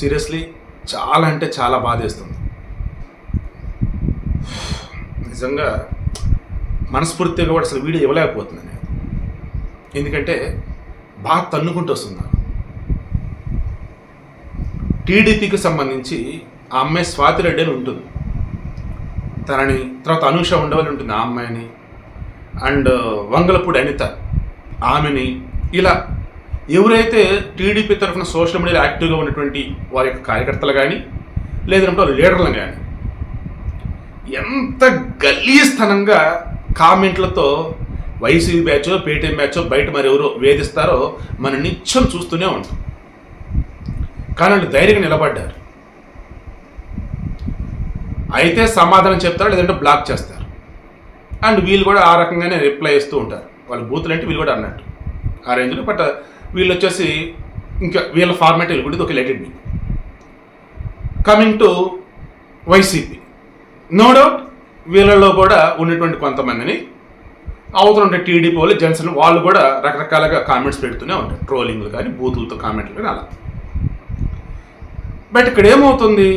Seriously చాలా అంటే చాలా బాధేస్తుంది నిజంగా మనస్ఫూర్తిగా కూడా అసలు వీడియో ఇవ్వలేకపోతున్నాను నేను. ఎందుకంటే బాగా తన్నుకుంటూ వస్తుంది టీడీపీకి సంబంధించి ఆ అమ్మాయి స్వాతి రెడ్డి అని ఉంటుంది. తనని తర్వాత అనూష ఉండవల్లి ఉంటుంది ఆ అమ్మాయిని. అండ్ వంగలపూడి అనిత ఆమెని ఇలా ఎవరైతే టీడీపీ తరఫున సోషల్ మీడియాలో యాక్టివ్గా ఉన్నటువంటి వారి యొక్క కార్యకర్తలు కానీ లేదంటే లీడర్లను లీడర్లు కానీ ఎంత గలీస్తనంగా కామెంట్లతో వైసీపీ మ్యాచో పేటీఎం మ్యాచో బయట మరి ఎవరో వేధిస్తారో మనం నిత్యం చూస్తూనే ఉంటాం. కానీ వాళ్ళు ధైర్యంగా నిలబడ్డారు. అయితే సమాధానం చెప్తారు లేదంటే బ్లాక్ చేస్తారు? అండ్ వీళ్ళు కూడా ఆ రకంగానే రిప్లై ఇస్తూ ఉంటారు. వాళ్ళు బూతులు అంటే వీళ్ళు కూడా అన్నట్టు. ఆ రేంజ్లో బట్ వీళ్ళు వచ్చేసి ఇంకా వీళ్ళ ఫార్మాట్ వెళ్ళి ఒక లెటెడ్ మీ coming to YCP no doubt వీళ్ళలో కూడా ఉన్నటువంటి కొంతమందిని అవతల ఉండే టీడీపీ వాళ్ళు జనసేన వాళ్ళు కూడా రకరకాలుగా కామెంట్స్ పెడుతూనే ఉంటారు. ట్రోలింగ్లు కానీ బూతులతో కామెంట్లు కానీ అలా. బట్ ఇక్కడ ఏమవుతుంది?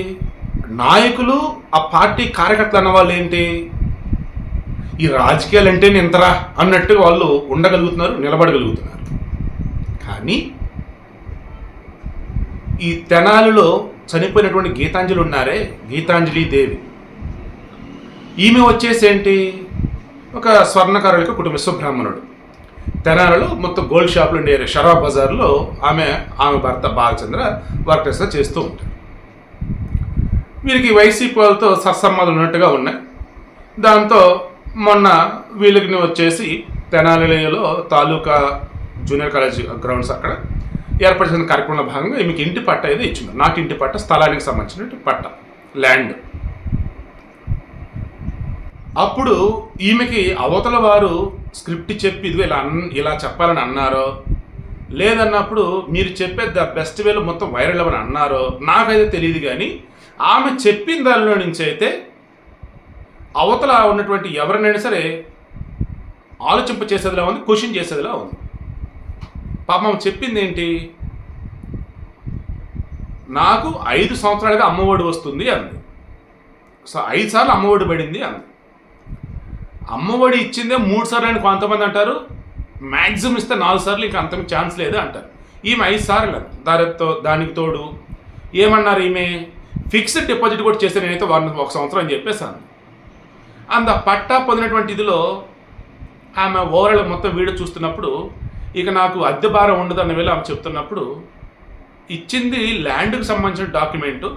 నాయకులు ఆ పార్టీ కార్యకర్తలు అన్న వాళ్ళు ఏంటి? ఈ రాజకీయాలు అంటే ఇంతరా అన్నట్టు వాళ్ళు ఉండగలుగుతున్నారు నిలబడగలుగుతున్నారు. కానీ ఈ తెనాలిలో చనిపోయినటువంటి గీతాంజలి ఉన్నారే గీతాంజలి దేవి ఈమె వచ్చేసి ఏంటి ఒక స్వర్ణకారుల కుటుంబ సుబ్రహ్మణుడు. తెనాలలో మొత్తం గోల్డ్ షాపులు ఉండే షరాబ్ బజార్లో ఆమె ఆమె భర్త బాలచంద్ర వర్కర్స్గా చేస్తూ ఉంటారు. వీరికి వైసీపీ వాళ్ళతో సత్సంబంధాలు ఉన్నట్టుగా ఉన్నాయి. దాంతో మొన్న వీళ్ళకి వచ్చేసి తెనాలిలో తాలూకా జూనియర్ కాలేజ్ గ్రౌండ్స్ అక్కడ. ఏర్పాటు చేసిన కార్యక్రమంలో భాగంగా ఈమెకి ఇంటి పట్ట అయితే ఇచ్చింది. నాకు ఇంటి పట్ట స్థలానికి సంబంధించిన పట్ట ల్యాండ్. అప్పుడు ఈమెకి అవతల వారు స్క్రిప్ట్ చెప్పి ఇదిగో ఇలా అన్ ఇలా చెప్పాలని అన్నారో? లేదన్నప్పుడు మీరు చెప్పే ద బెస్ట్ వేలో మొత్తం వైరల్ అవ్వని అన్నారో? నాకైతే తెలియదు కానీ ఆమె చెప్పిన దానిలో నుంచి అయితే అవతల ఉన్నటువంటి ఎవరినైనా సరే ఆలోచింప చేసేదిలా ఉంది క్వశ్చన్ చేసేదిలా ఉంది. పాపం చెప్పింది ఏంటి నాకు ఐదు సంవత్సరాలుగా అమ్మఒడి వస్తుంది అంది. సో ఐదు సార్లు అమ్మఒడి పడింది అంది. అమ్మఒడి ఇచ్చిందే మూడు సార్లు అని కొంతమంది అంటారు. మ్యాక్సిమం ఇస్తే నాలుగు సార్లు ఇంకా అంత ఛాన్స్ లేదు అంటారు. ఈమె ఐదు సార్లు దానితో దానికి తోడు ఏమన్నారు ఈమె? ఫిక్స్డ్ డిపాజిట్ కూడా చేస్తే నేనైతే వన్ ఒక సంవత్సరం అని చెప్పేసాను అంత పట్టా పొందినటువంటి ఇదిలో ఆమె ఓవరాల్ మొత్తం వీడియో చూస్తున్నప్పుడు ఇక నాకు అద్దె భారం ఉండదు అన్న వేళ ఆమె చెప్తున్నప్పుడు ఇచ్చింది ల్యాండ్కి సంబంధించిన డాక్యుమెంటు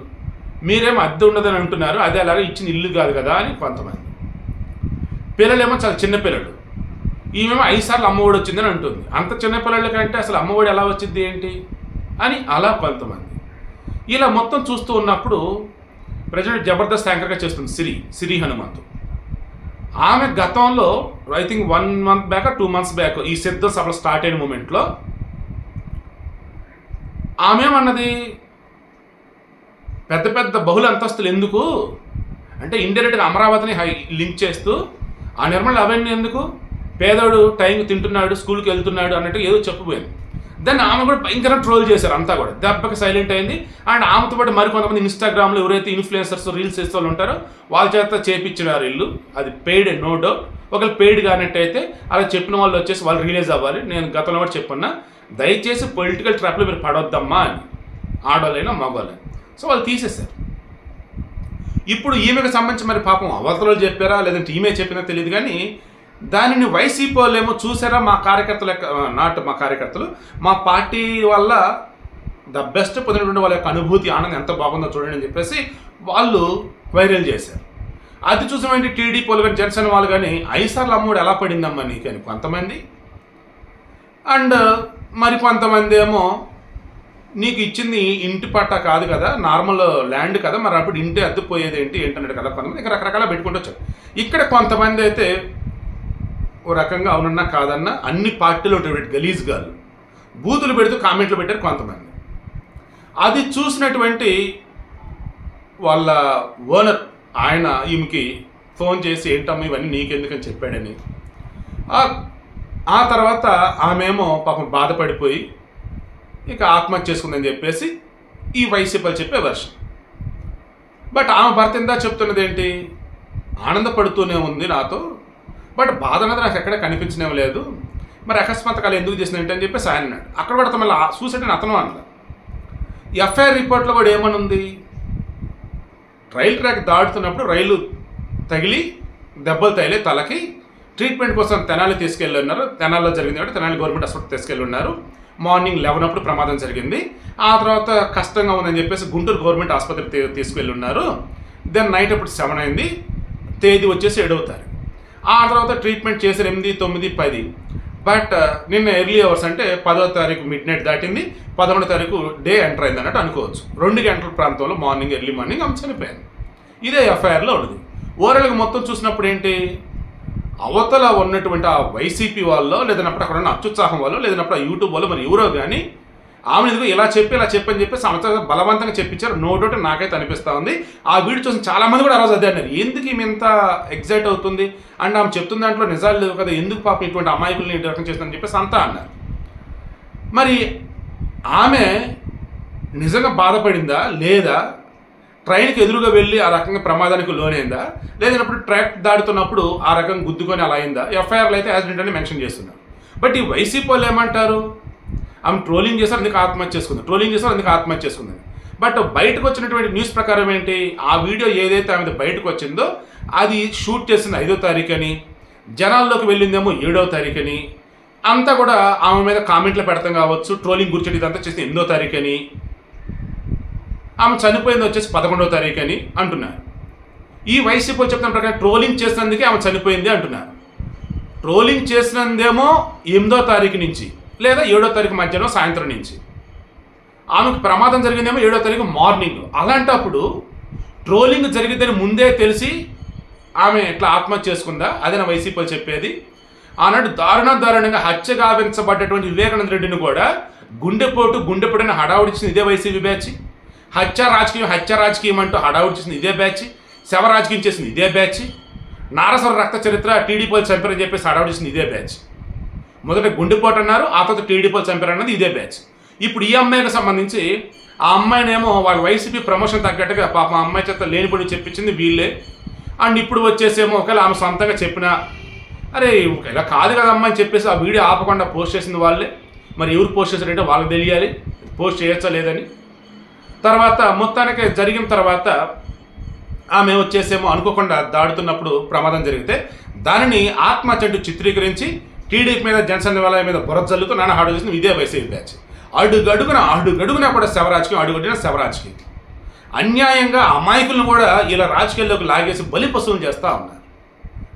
మీరేమో అద్దె ఉండదని అంటున్నారు అదే అలాగే ఇచ్చిన ఇల్లు కాదు కదా అని కొంతమంది. పిల్లలేమో చాలా చిన్నపిల్లలు ఈమెమో ఐదు సార్లు అమ్మఒడి వచ్చిందని అంటుంది. అంత చిన్న పిల్లల కంటే అసలు అమ్మఒడి ఎలా వచ్చింది ఏంటి? అని అలా కొంతమంది. ఇలా మొత్తం చూస్తూ ఉన్నప్పుడు ప్రజెంట్ జబర్దస్త్ యాంకర్గా చేస్తుంది సిరి సిరి హనుమంతు. ఆమె గతంలో I think one month back two months back ఈ సిద్ధ సభ స్టార్ట్ అయిన మూమెంట్లో ఆమె ఏమన్నది పెద్ద పెద్ద బహుళ అంతస్తులు ఎందుకు? అంటే ఇండైరెక్ట్గా అమరావతిని హై లింక్ చేస్తూ ఆ నిర్మల అవన్నీ ఎందుకు? పేదోడు టైం తింటున్నాడు స్కూల్కి వెళ్తున్నాడు అన్నట్టు ఏదో చెప్పబోయింది. దాన్ని ఆమె కూడా భయంకరంగా ట్రోల్ చేశారు అంతా కూడా. దెబ్బకి సైలెంట్ అయింది. అండ్ ఆమెతో పాటు మరికొంతమంది ఇన్స్టాగ్రామ్లో ఎవరైతే ఇన్ఫ్లుయెన్సర్స్ రీల్స్ చేసే వాళ్ళు ఉంటారో వాళ్ళ చేత చేపించినారు ఇల్లు అది పెయిడ్ నో డౌట్ ఒకవేళ పెయిడ్ కానట్టయితే అలా చెప్పిన వాళ్ళు వచ్చేసి వాళ్ళు రిలీజ్ అవ్వాలి. నేను గతంలో కూడా చెప్పున్నా దయచేసి పొలిటికల్ ట్రాప్లో మీరు పడొద్దమ్మా అని. ఆడవాళ్ళైనా మగవాళ్ళైనా సో వాళ్ళు తీసేశారు. ఇప్పుడు ఈమెకు సంబంధించి మరి పాపం అవతలలో చెప్పారా? లేదంటే ఈమె చెప్పినా తెలియదు కానీ దానిని వైసీపీ వాళ్ళేమో చూసారా? మా కార్యకర్తల యొక్క నాట్ మా కార్యకర్తలు. మా పార్టీ వల్ల ద బెస్ట్ పొందినటువంటి వాళ్ళ యొక్క అనుభూతి ఆనందం ఎంత బాగుందో చూడండి అని చెప్పేసి వాళ్ళు వైరల్ చేశారు. అది చూసామంటే టీడీపీ వాళ్ళు కానీ జనసేన వాళ్ళు కానీ ఐదు సార్లు ఎలా పడిందమ్మా నీకు అని కొంతమంది? అండ్ మరి కొంతమంది ఏమో నీకు ఇచ్చింది ఇంటి పట్ట కాదు కదా నార్మల్ ల్యాండ్ కదా మరి అప్పుడు ఇంటి అద్దెపోయేది ఏంటి? ఏంటన్నాడు కదా కొంతమంది ఇక్కడ రకరకాల పెట్టుకుంటూ వచ్చారు. ఇక్కడ కొంతమంది అయితే ఓ రకంగా అవునన్నా కాదన్నా అన్ని పార్టీలు ఉండేటువంటి గలీజ్ గారు బూతులు పెడుతూ కామెంట్లు పెట్టారు కొంతమంది. అది చూసినటువంటి వాళ్ళ ఓనర్ ఆయన ఈమెకి ఫోన్ చేసి ఏంటమ్మా ఇవన్నీ నీకెందుకని చెప్పాడని. ఆ- ఆ తర్వాత ఆమెమో పాపం బాధపడిపోయి ఇక ఆత్మహత్య చేసుకుందని చెప్పేసి ఈ వైసీపీలు చెప్పే వర్షం బట్ ఆమె భర్త ఇందా చెప్తున్నది ఏంటి ఆనందపడుతూనే ఉంది నాతో బట్ బాధ అనేది నాకు ఎక్కడ కనిపించనే లేదు. మరి అకస్మాత్తుగా ఎందుకు చేసిన ఏంటని అని చెప్పేసి ఆయన అన్నాడు. అక్కడ కూడా అతను మళ్ళీ సూసైడ్ అని అతను అన్నది ఎఫ్ఐఆర్ రిపోర్ట్లో కూడా ఏమనుంది? రైలు ట్రాక్ దాటుతున్నప్పుడు రైలు తగిలి దెబ్బలు తగిలే తలకి ట్రీట్మెంట్ కోసం తెనాలి తీసుకెళ్ళి ఉన్నారు. తెనాలిలో జరిగింది కాబట్టి తెనాలి గవర్నమెంట్ హాస్పిటల్ తీసుకెళ్ళి ఉన్నారు. మార్నింగ్ లెవెన్ అప్పుడు ప్రమాదం జరిగింది. ఆ తర్వాత కష్టంగా ఉందని చెప్పేసి గుంటూరు గవర్నమెంట్ ఆసుపత్రికి తీసుకెళ్ళి ఉన్నారు. దెన్ నైట్ అప్పుడు సెవెన్ అయింది. తేదీ వచ్చేసి ఏడవ తారీఖు. ఆ తర్వాత ట్రీట్మెంట్ చేశారు ఎనిమిది తొమ్మిది పది. బట్ uh, నిన్న ఎర్లీ అవర్స్ అంటే పదో తారీఖు మిడ్ నైట్ దాటింది. పదకొండో తారీఖు డే ఎంటర్ అయింది అన్నట్టు అనుకోవచ్చు. రెండు గంటల ప్రాంతంలో మార్నింగ్ ఎర్లీ మార్నింగ్ ఆమె చనిపోయింది. ఇదే ఎఫ్ఐఆర్లో ఉంది ఓవరాల్గా మొత్తం చూసినప్పుడు ఏంటి? అవతల ఉన్నటువంటి ఆ వైసీపీ వాళ్ళలో లేదన్నప్పుడు అక్కడ ఉన్న అత్యుత్సాహం వాళ్ళు లేదన్నప్పుడు ఆ యూట్యూబ్ వాళ్ళు మరి ఎవరో కానీ ఆమె ఎందుకు ఇలా చెప్పి ఇలా చెప్పని చెప్పి సంవత్సరం బలవంతంగా చెప్పించారు. నో డౌట్ నాకైతే అనిపిస్తా ఉంది. ఆ వీడియో చూసిన చాలా మంది కూడా ఆ రోజు అదే అన్నారు. ఎందుకు ఈమె ఇంత ఎగ్జైట్ అవుతుంది? అండ్ ఆమె చెప్తున్న దాంట్లో నిజాలు లేవు కదా ఎందుకు పాపం ఇటువంటి అమాయకుల్ని ఇంటి రకం చేస్తుందని చెప్పేసి అంతా అన్నారు. మరి ఆమె నిజంగా బాధపడిందా? లేదా ట్రైన్కి ఎదురుగా వెళ్ళి ఆ రకంగా ప్రమాదానికి లోనైందా? లేదన్నప్పుడు ట్రాక్ దాడుతున్నప్పుడు ఆ రకంగా గుద్దుకొని అలా అయిందా? ఎఫ్ఐఆర్లు అయితే యాక్సిడెంట్ అని మెన్షన్ చేస్తున్నారు. బట్ ఈ వైసీపీ వాళ్ళు ఏమంటారు? ఆమె ట్రోలింగ్ చేశారు అందుకు ఆత్మహత్య చేసుకుంది. ట్రోలింగ్ చేశారు అందుకు ఆత్మహత్య చేసుకుంది. బట్ బయటకు వచ్చినటువంటి న్యూస్ ప్రకారం ఏంటి? ఆ వీడియో ఏదైతే ఆమె బయటకు వచ్చిందో అది షూట్ చేసింది ఐదో తారీఖు అని జనాల్లోకి వెళ్ళిందేమో ఏడో తారీఖు అని అంతా కూడా ఆమె మీద కామెంట్లు పెడతాం కావచ్చు ట్రోలింగ్ గురించి ఇదంతా చేసింది ఎనిమిదో తారీఖు అని ఆమె చనిపోయింది వచ్చేసి పదకొండవ తారీఖు అని అంటున్నారు. ఈ వైసీపీ చెప్తున్న ప్రకారం ట్రోలింగ్ చేసినందుకే ఆమె చనిపోయింది అంటున్నారు. ట్రోలింగ్ చేసినందేమో ఎనిమిదో తారీఖు నుంచి. లేదా ఏడో తారీఖు మధ్యాహ్నం సాయంత్రం నుంచి. ఆమెకు ప్రమాదం జరిగిందేమో ఏడో తారీఖు మార్నింగ్. అలాంటప్పుడు ట్రోలింగ్ జరిగిందని ముందే తెలిసి ఆమె ఎట్లా ఆత్మహత్య చేసుకుందా? అదే నా వైసీపీ చెప్పేది. ఆనాడు దారుణ దారుణంగా హత్య గావించబడ్డటువంటి వివేకానంద రెడ్డిని కూడా గుండెపోటు గుండెపోటుని హడావుడిచ్చింది ఇదే వైసీపీ బ్యాచ్. హత్య రాజకీయం హత్య రాజకీయం అంటూ హడావుడిచ్చింది ఇదే బ్యాచ్. శవ రాజకీయం చేసింది ఇదే బ్యాచ్. నారసర రక్త చరిత్ర టీడీపీ చంపారని చెప్పేసి హడావుడిచ్చింది ఇదే బ్యాచ్. మొదట గుండెపోటు అన్నారు ఆ తర్వాత టీడీపీ చంపారు అన్నది ఇదే బ్యాచ్. ఇప్పుడు ఈ అమ్మాయికి సంబంధించి ఆ అమ్మాయినేమో వాళ్ళ వైసీపీ ప్రమోషన్ తగ్గట్టుగా పాప అమ్మాయి చేత లేనిపోయి చెప్పించింది వీళ్ళే. అండ్ ఇప్పుడు వచ్చేసేమో ఒకవేళ ఆమె సొంతంగా చెప్పినా అరే ఇలా కాదు కదా అమ్మాయి చెప్పేసి ఆ వీడియో ఆపకుండా పోస్ట్ చేసింది వాళ్ళే. మరి ఎవరు పోస్ట్ చేశారంటే వాళ్ళకి తెలియాలి పోస్ట్ చేయొచ్చా లేదని. తర్వాత మొత్తానికి జరిగిన తర్వాత ఆమె వచ్చేసేమో అనుకోకుండా దాడుతున్నప్పుడు ప్రమాదం జరిగితే దానిని ఆత్మహత్య చిత్రీకరించి టీడీపీ మీద జనసేన వాళ్ళ మీద బుర్ర జల్లుతూ నాన్న హాడు చేసిన ఇదే వైసీపీ బ్యాచ్. అడుగడుగున అడుగడుగున కూడా శవరాజకీయం అడుగడుగున శవరాజకీయం. అన్యాయంగా అమాయకులను కూడా ఇలా రాజకీయాల్లోకి లాగేసి బలి పశువులు చేస్తూ ఉన్నారు.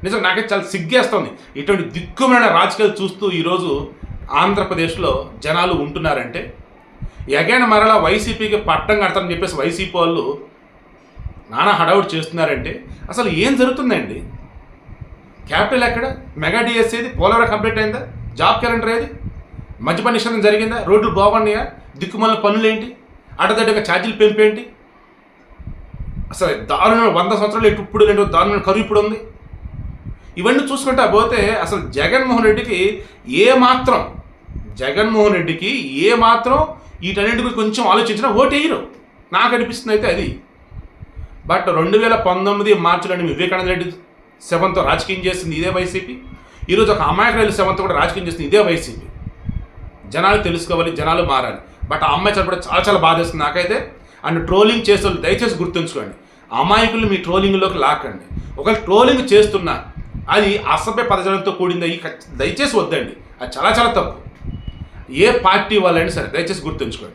నిజంగా నాకైతే చాలా సిగ్గేస్తుంది. ఇటువంటి దిక్కుమైన రాజకీయాలు చూస్తూ ఈరోజు ఆంధ్రప్రదేశ్లో జనాలు ఉంటున్నారంటే ఎగైన మరలా వైసీపీకి పట్టం కడతారని చెప్పేసి వైసీపీ వాళ్ళు నానా హడావుడి చేస్తున్నారంటే అసలు ఏం జరుగుతుందండి? క్యాపిటల్ ఎక్కడ? మెగా డిఎస్ ఏది? పోలవరం కంప్లీట్ అయిందా? జాబ్ క్యాలెండర్ ఏది? మద్యపాన నిషేధం జరిగిందా? రోడ్లు బాగున్నాయా? దిక్కుమల్ల పనులు ఏంటి అడదడ్డగా ఛార్జీలు పెంపు ఏంటి అసలు దారుణ వంద సంవత్సరాలు ఎటు ఇప్పుడు లేని దారుణ కరువు ఇప్పుడు ఉంది. ఇవన్నీ చూసుకుంటా పోతే అసలు జగన్మోహన్ రెడ్డికి ఏ మాత్రం జగన్మోహన్ రెడ్డికి ఏ మాత్రం వీటన్నింటి గురించి కొంచెం ఆలోచించినా ఓటు వేయరు నాకు అనిపిస్తుంది అయితే అది. బట్ రెండు వేల పంతొమ్మిది మార్చిలో వివేకానంద రెడ్డి శవంతో రాజకీయం చేసింది ఇదే వైసీపీ. ఈరోజు ఒక అమాయకురాలు శవంతో కూడా రాజకీయం చేసింది ఇదే వైసీపీ. జనాలు తెలుసుకోవాలి జనాలు మారాలి. బట్ ఆ అమ్మాయి చనిపోవడం చాలా చాలా బాధేస్తుంది నాకైతే. అండ్ ట్రోలింగ్ చేసే వాళ్ళు దయచేసి గుర్తుంచుకోండి. అమాయకులు మీ ట్రోలింగ్లోకి లాకండి ఒకవేళ ట్రోలింగ్ చేస్తున్నా అది అసభ్య పదజాలంతో కూడింది దయచేసి వద్దండి. అది చాలా చాలా తప్పు. ఏ పార్టీ వాళ్ళైనా సరే దయచేసి గుర్తుంచుకోండి.